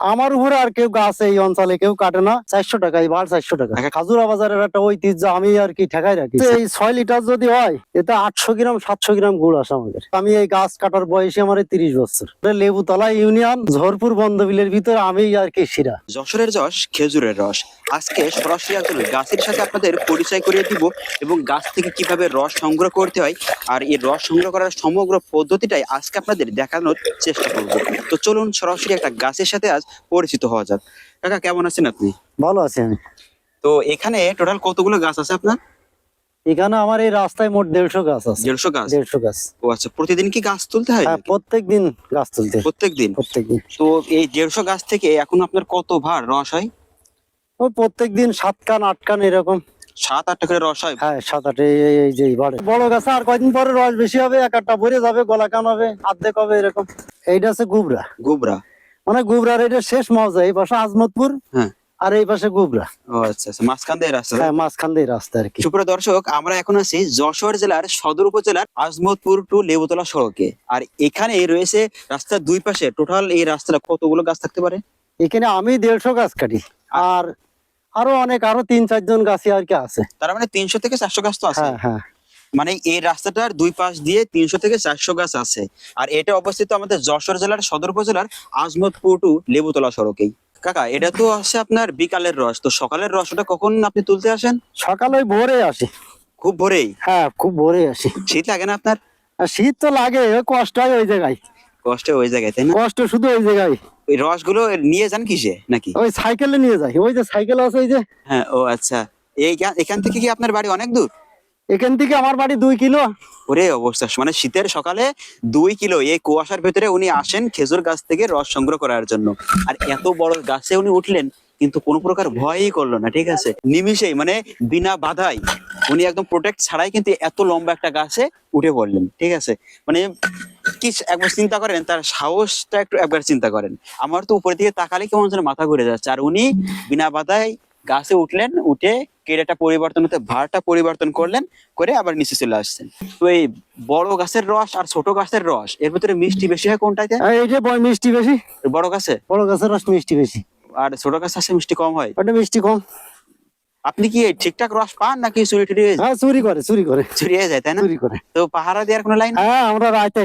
আমার উপরে আর কেউ গাছ এই অঞ্চলে কেউ কাটে না। চারশো টাকা এই বার চারশো টাকা। আচ্ছা। খাজুরা বাজারের একটা ঐতিহ্য আমি আর কি ঠেকাই রাখি। এই ছয় লিটার যদি হয় এটা আটশো গ্রাম সাতশো গ্রাম গুড় আসে আমাদের। আমি এই গাছ কাটার বয়সে আমার তিরিশ বছর। লেবুতলা ইউনিয়ন ঝোরপুর বন্ধবিলের ভিতরে আমি আর কি শিরা। যশোরের যশ খেজুরের রস। আজকে সরাসরি একজন গাছের সাথে আপনাদের পরিচয় করিয়ে দিব এবং গাছ থেকে কীভাবে রস সংগ্রহ করতে হয় আর এই রস সংগ্রহ করার সমগ্র পদ্ধতিটাই আজকে আপনাদের দেখানোর চেষ্টা করব। তো চলুন সরাসরি একটা গাছের সাথে আজ পরিচিত হওয়া যাক। কাকা কেমন আছেন আপনি? ভালো আছি আমি। তো এখানে টোটাল কতগুলো গাছ আছে আপনার? এখানে আমার এই রাস্তায় মোট দেড়শো গাছ আছে। দেড়শো গাছ? দেড়শো গাছ। ও আচ্ছা প্রতিদিন কি গাছ তুলতে হয় হ্যাঁ প্রত্যেক দিন গাছ তুলতে প্রত্যেক দিন প্রত্যেক দিন তো এই দেড়শো গাছ থেকে এখন আপনার কত ভার রস হয়? ওই প্রত্যেক দিন সাত কান আট কান এরকম। সাত আটটা করে রস হয়? হ্যাঁ সাত আট এই যে বাড়ে। বড় গাছ আর কয়দিন পরে রস বেশি হবে? এক আটটা ভরে যাবে গলা কান হবে আর্ধেক হবে এরকম। এইটা আছে গুবরা। গোবরা। মানে গুবরার এটা শেষ মজা এই পাশে আজমতপুর হ্যাঁ। আর এই পাশে গুবরা। ও আচ্ছা আচ্ছা। মাঝখান দিয়ে রাস্তা হ্যাঁ মাঝখান দিয়ে রাস্তা আর কি। সুপ্রিয় দর্শক আমরা এখন আছি যশোর জেলার সদর উপজেলার আজমতপুর টু লেবুতলা সড়কে। আর এখানে রয়েছে রাস্তার দুই পাশে টোটাল এই রাস্তাটা কতগুলো গাছ থাকতে পারে? এখানে আমি দেড়শো গাছ কাটি। আর আরও অনেক আরও তিন চারজন গাছই আর কি আছে। তার মানে তিনশো থেকে চারশো গাছ তো আছে। হ্যাঁ হ্যাঁ। মানে এই রাস্তাটার দুই পাশ দিয়ে তিনশো থেকে চারশো গাছ আছে। আর এটা অবস্থিত আমাদের যশোর জেলার সদর উপজেলার আজমতপুর টু লেবুতলা সড়কেই। কাকা এটা তো আছে আপনার বিকালের রস। তো সকালের রসটা কখন আপনি তুলতে আসেন? সকালে ভোরে আসি। খুব ভোরেই? হ্যাঁ খুব ভোরে আসি। শীত লাগে না আপনার? শীত তো লাগে কষ্ট হয় ওই জায়গায়। কষ্ট ওই জায়গায় তাই না? কষ্ট শুধু ওই জায়গায়। ওই রসগুলো নিয়ে যান কিসে নাকি? ওই সাইকেলে নিয়ে যাই। ওই যে সাইকেল আছে ওই যে হ্যাঁ ও আচ্ছা। এই এখান থেকে কি আপনার বাড়ি অনেক দূর? এখান থেকে আমার বাড়ি দুই কিলো। ওরে অবস্থা মানে শীতের সকালে দুই কিলো। এই কুয়াশার ভেতরে উনি আসেন খেজুর গাছ থেকে রস সংগ্রহ করার জন্য। আর এত বড় গাছে উনি উঠলেন, কিন্তু কোনো প্রকার ভয়ই করল না, ঠিক আছে? নিমিষেই মানে বিনা বাধাই উনি একদম প্রোটেক্ট ছাড়াই কিন্তু এত লম্বা একটা গাছে উঠে পড়লেন, ঠিক আছে? মানে কি একবার চিন্তা করেন, তার সাহসটা একটু একবার চিন্তা করেন। আমার তো উপরের দিকে তাকালে কেমন যেন মাথা ঘুরে যাচ্ছে। আর উনি বিনা বাধায় গাছে উঠলেন উঠে কেড়েটা পরিবর্তন হতে ভারটা পরিবর্তন করলেন করে আবার নিচে চলে আসছেন। তো এই বড় গাছের রস আর ছোট গাছের রস এর ভিতরে মিষ্টি বেশি হয় কোনটাতে? এই যে বয় মিষ্টি বেশি। বড় গাছে? বড় গাছের রস মিষ্টি বেশি। আর ছোট গাছে আছে মিষ্টি কম হয়? ওটা মিষ্টি কম। আপনি কি ঠিকঠাক রস পান নাকি চুরি টুরি হয়ে যায়? হ্যাঁ চুরি করে চুরি করে। চুরি হয়ে যায় তাই না? চুরি করে। তো পাহারা দেওয়ার কোনো লাইন হ্যাঁ আমরা রাতে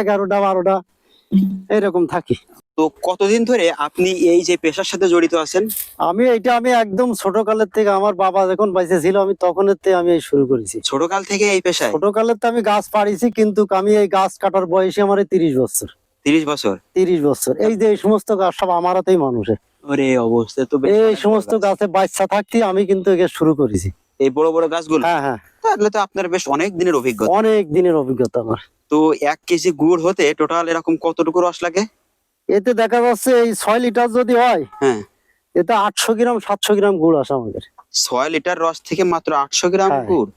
এগারোটা বারোটা এরকম থাকি। তো কতদিন ধরে আপনি এই যে পেশার সাথে জড়িত আছেন? আমি এইটা আমি একদম ছোট কালের থেকে আমার বাবা যখন বাইসে ছিল আমি তখনের থেকে আমি শুরু করেছি। ছোট কাল থেকে এই পেশায়? ছোট কালের তো আমি গাছ পাড়িছি কিন্তু আমি এই গাছ কাটার বয়সে আমার তিরিশ বছর। তিরিশ বছর? তিরিশ বছর। এই যে এই সমস্ত গাছ সব আমার হাতেই মানুষের। ওরে অবস্থা তো এই সমস্ত। গাছে। বাচ্চা থাকতে আমি কিন্তু একে শুরু করেছি। এই বড় বড় গাছগুলো? হ্যাঁ হ্যাঁ। তাহলে তো আপনার বেশ অনেক দিনের অভিজ্ঞতা। অনেক দিনের অভিজ্ঞতা আমার। তো এক কেজি গুড় হতে টোটাল এরকম কতটুকু রস লাগে? এতে দেখা যাচ্ছে এই ছয় লিটার যদি হয় হ্যাঁ। এতে আটশো গ্রাম সাতশো গ্রাম গুড় আসে আমাদের। ছয় লিটার রস থেকে মাত্র আটশো গ্রাম হ্যাঁ। গুড়?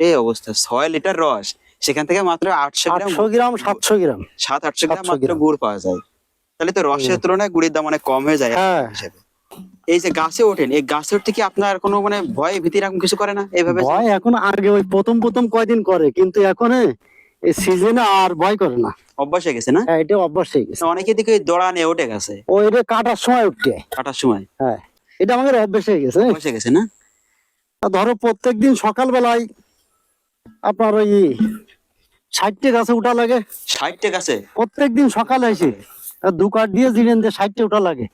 এই অবস্থা ছয় লিটার রস সেখান থেকে মাত্র আটশো গ্রাম গ্রাম সাতশো গ্রাম। সাত আটশো গ্রাম মাত্র গুড় পাওয়া যায়। তাহলে তো রসের তুলনায় গুড়ের দাম অনেক কম হয়ে যায় হ্যাঁ। হিসেবে। এই যে গাছে ওঠেন এই গাছে উঠতে কি আপনার কোনো মানে ভয় ভীতি এরকম কিছু করে না এইভাবে? ভয় এখন আগে ওই প্রথম প্রথম কয়দিন করে কিন্তু এখন এ, এই সিজনে আর ভয় করে না। অভ্যাস হয়ে গেছে না? হ্যাঁ এটা অভ্যাস হয়ে গেছে। অনেকে দিকে দৌড়া নিয়ে উঠে গেছে। কাটার সময় উঠতে কাটার সময়। হ্যাঁ এটা আমাদের অভ্যাস হয়ে গেছে। অভ্যাস হয়ে গেছে না? ধরো প্রত্যেক দিন সকালবেলায় আপনার ওই ষাটটে গাছে উঠা লাগে। ষাটটা গাছে? প্রত্যেক দিন সকালে এসে দু কাঠ দিয়ে জিরেন দিয়ে ষাটটে উঠা লাগে।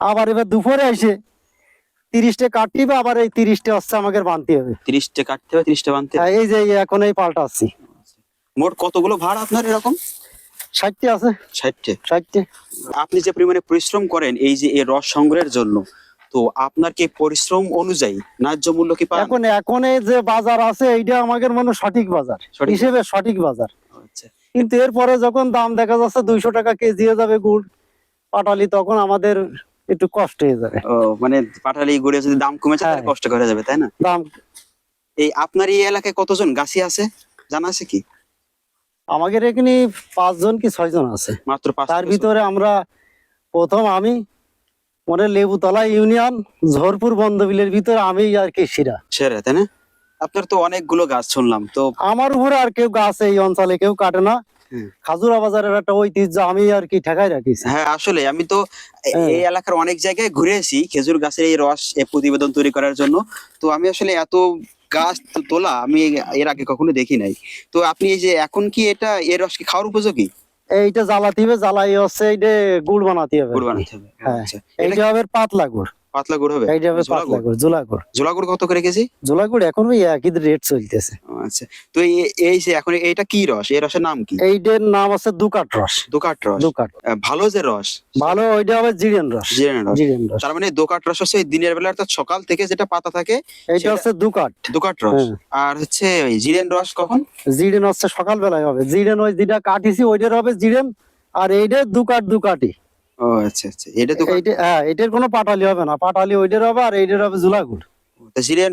আবার এবার দুপুরে এসে তিরিশটা কাটিবে আবার এই তিরিশটা হচ্ছে আমাকে বানতে হবে। তিরিশটা কাটতে হবে তিরিশটা বানতে হবে। হ্যাঁ, এই যে এখন এই পাল্টাচ্ছি মোট কতগুলো ভাড় আপনার এরকম? ষাটটে আছে। ষাটটে। ষাটটে। আপনি যে পরিমাণে পরিশ্রম করেন এই যে এই রস সংগ্রহের জন্য তো আপনার কি পরিশ্রম অনুযায়ী ন্যায্য মূল্য কি পান? এখন এখন এই যে বাজার আছে এইটা আমাদের মনে সঠিক বাজার। হিসেবে সঠিক বাজার। আচ্ছা। কিন্তু এরপরে যখন দাম দেখা যাচ্ছে দুইশো টাকা কেজি হয়ে যাবে গুড় পাটালি তখন আমাদের একটু কষ্ট হয়ে যাবে। ও মানে পাটালি গুড়ে যদি দাম কমে যায় তাহলে হ্যাঁ। কষ্ট করে যাবে তাই না? দাম এই আপনার এই এলাকায় কতজন গাছি আছে? জানা আছে কি? আমাদের এখানে পাঁচজন কি ছয়জন আছে? মাত্র পাঁচ তার ভিতরে আমরা প্রথম আমি মনে লেবুতলা ইউনিয়ন ঝোরপুর বন্ধবিলের ভিতরে আমি আর কি শিরা সেরা তাই না? আপনার তো অনেকগুলো গাছ শুনলাম তো আমার উপরে আর কেউ গাছ এই অঞ্চলে কেউ কাটে না। হুম। খাজুরা বাজারের একটা ঐতিহ্য আমি আর কি ঠেকাই রাখিছি। হ্যাঁ আসলে আমি তো হ্যাঁ। এই এলাকার অনেক জায়গায় ঘুরেছি খেজুর গাছের এই রস প্রতিবেদন তৈরি করার জন্য। তো আমি আসলে এত গাছ তো- তোলা আমি এর আগে কখনো দেখি নাই। তো আপনি এই যে এখন কি এটা এর রস কি খাওয়ার উপযোগী? এইটা জ্বালাতে হবে জ্বালাই হচ্ছে এইটা গুড় বানাতে হবে। গুড় বানাতে হবে হ্যাঁ। আচ্ছা। এইটা হবে পাতলা গুড়। পাতলা গুড় হবে? এইটা হবে পাতলা গুড়? জোলা গুড় কত করে কেজি? জোলা গুড় এখন ওই একই রেট চলতেছে। আচ্ছা। তো এই- এই যে এখন এইটা কি রস? এই রসের নাম কি? এইটার নাম আছে দুকাট রস। দোকাট রস। দুকাট। ভালো যে রস? ভালো ওইটা হবে জিরেন রস। জিরেন রস। জিরেন রস। তার মানে দোকাট রস হচ্ছে দিনের বেলা অর্থাৎ সকাল থেকে যেটা পাতা থাকে এইটা হচ্ছে দুকাট। দোকাট রস। হ্যাঁ। আর হচ্ছে ওই জিরেন রস কখন? জিরেন হচ্ছে সকাল বেলায় হবে। জিরেন ওই যেটা কাটিছি ওইটার হবে জিরেন আর এইটা দুকাট দুকাটি। ও আচ্ছা আচ্ছা। এটা তো এইটা হ্যাঁ এটার কোনো পাটালি হবে না। পাটালি ওইটার হবে আর এইটার হবে জুলাগুড়।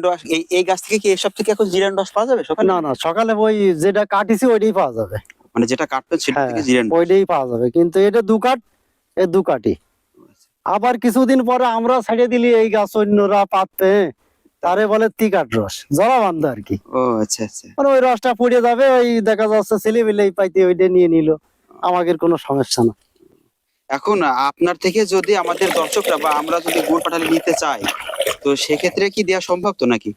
রস এই এই গাছ থেকে কি এসব থেকে এখন রস পাওয়া যাবে সকালে? না না সকালে ওই যেটা কাটিছি ওইটাই পাওয়া যাবে। মানে যেটা কাটবেন সেটা হ্যাঁ থেকে জিরেন ওইটাই পাওয়া যাবে। কিন্তু এটা এ দুকাটি আবার কিছুদিন পরে আমরা ছাড়িয়ে দিলি এই গাছ অন্যরা পাততে তারে বলে তিকাট রস জলা বান্ধ আর কি। ও আচ্ছা আচ্ছা। মানে ওই রসটা পড়ে যাবে ওই দেখা যাচ্ছে ছেলে মিলেই পাইতে ওইটা নিয়ে নিল। আমাদের কোনো সমস্যা না। এখন আপনার থেকে যদি আমাদের দর্শকরা বা আমরা যদি গুড় পাঠালে নিতে চাই তো সেক্ষেত্রে কি দেওয়া সম্ভব তো নাকি?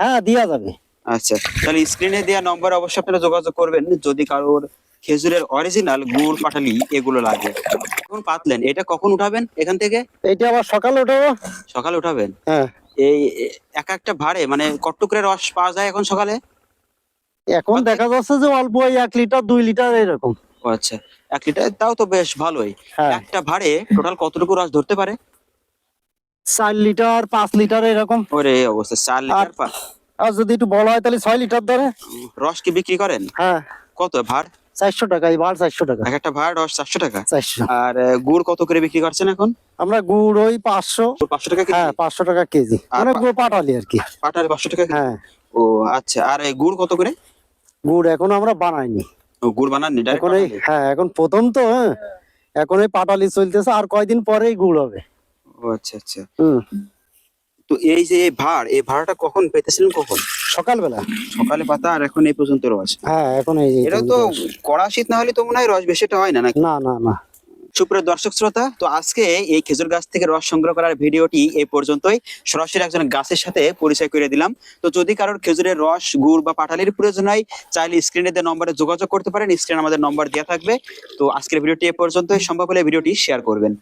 হ্যাঁ দেওয়া যাবে। আচ্ছা তাহলে স্ক্রিনে দেওয়া নম্বর অবশ্যই আপনারা যোগাযোগ করবেন যদি কারোর খেজুরের অরিজিনাল গুড় পাঠালি এগুলো লাগে। এখন পাতলেন? এটা কখন উঠাবেন এখান থেকে? এটা আবার সকালে উঠাবো। সকালে উঠাবেন? হ্যাঁ। এই এক একটা ভাড়ে মানে কট্টুকরে রস পাওয়া যায় এখন সকালে? এখন দেখা যাচ্ছে যে অল্প এক লিটার দুই লিটার এরকম। আচ্ছা এক লিটার তাও তো বেশ ভালোই। হ্যাঁ। একটা ভাড়ে টোটাল কতটুকু রস ধরতে পারে? চার লিটার পাঁচ লিটার এরকম। ওরে অবস্থা চার লিটার আর যদি একটু বড় হয় তাহলে ছয় লিটার ধরে। রস কি বিক্রি করেন? হ্যাঁ। কত ভাড়? চারশো টাকা এই বার চারশো টাকা। এক একটা ভাড় রস চারশো টাকা। চারশো। আর গুড় কত করে বিক্রি করছেন এখন? আমরা গুড় ওই পাঁচশো। পাঁচশো টাকা হ্যাঁ পাঁচশো টাকা কেজি। আর মানে গুড় পাটালি আর কি। পাটার পাঁচশো টাকা হ্যাঁ। ও আচ্ছা। আর গুড় কত করে? গুড় এখন আমরা বানাইনি। গুড় বানাননি এখন এই? হ্যাঁ এখন প্রথম তো হ্যাঁ। এখন এই পাটালি চলতেছে আর কয়দিন পরেই গুড় হবে। ও আচ্ছা আচ্ছা। হুম। তো এই যে এই ভাড় এই ভাড়াটা কখন পেতেছিলেন কখন? সকালবেলা। সকালে পাতা আর এখন এই পর্যন্ত রস? হ্যাঁ এখন এই এটা তো কড়া শীত না হলে তো মনে হয় রস বেশিটা হয় না না না না। সুপ্রিয় দর্শক শ্রোতা, তো আজকে এই খেজুর গাছ থেকে রস সংগ্রহ করার ভিডিওটি এই পর্যন্তই। সরাসরি একজন গাছের সাথে পরিচয় করে দিলাম। তো যদি কারোর খেজুরের রস, গুড় বা পাটালির প্রয়োজন হয়, চাইলে স্ক্রিনে দেওয়া নম্বরে যোগাযোগ করতে পারেন। স্ক্রিনে আমাদের নম্বর দেওয়া থাকবে। তো আজকের ভিডিওটি এ পর্যন্তই। সম্ভব হলে ভিডিওটি শেয়ার করবেন।